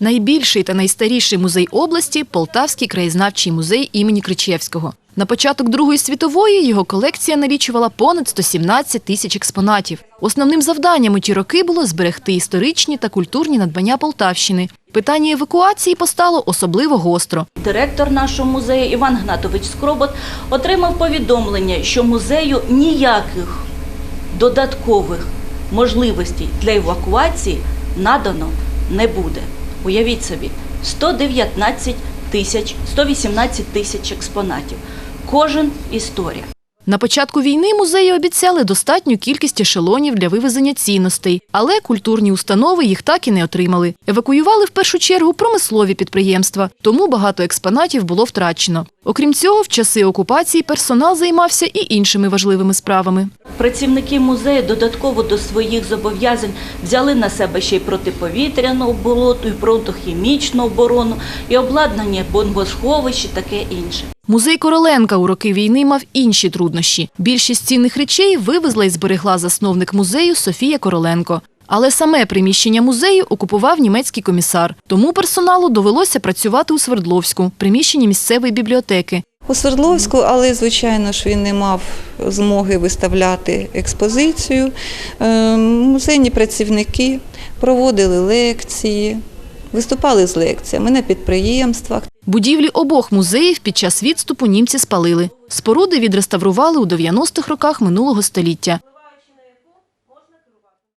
Найбільший та найстаріший музей області – Полтавський краєзнавчий музей імені Кричевського. На початок Другої світової його колекція налічувала понад 117 тисяч експонатів. Основним завданням у ті роки було зберегти історичні та культурні надбання Полтавщини. Питання евакуації постало особливо гостро. Директор нашого музею Іван Гнатович Скробот отримав повідомлення, що музею ніяких додаткових можливостей для евакуації надано не буде. Уявіть собі, 119 тисяч, 118 тисяч експонатів. Кожен історія. На початку війни музеї обіцяли достатню кількість ешелонів для вивезення цінностей, але культурні установи їх так і не отримали. Евакуювали в першу чергу промислові підприємства, тому багато експонатів було втрачено. Окрім цього, в часи окупації персонал займався і іншими важливими справами. Працівники музею додатково до своїх зобов'язань взяли на себе ще й протиповітряну оборону, і протихімічну оборону, і обладнання бомбосховищ і таке інше. Музей Короленка у роки війни мав інші труднощі. Більшість цінних речей вивезла і зберегла засновник музею Софія Короленко. Але саме приміщення музею окупував німецький комісар. Тому персоналу довелося працювати у Свердловську, приміщенні місцевої бібліотеки. У Свердловську, але звичайно ж він не мав змоги виставляти експозицію. Е, Музейні працівники проводили лекції, виступали з лекціями на підприємствах. Будівлі обох музеїв під час відступу німці спалили. Споруди відреставрували у 90-х роках минулого століття.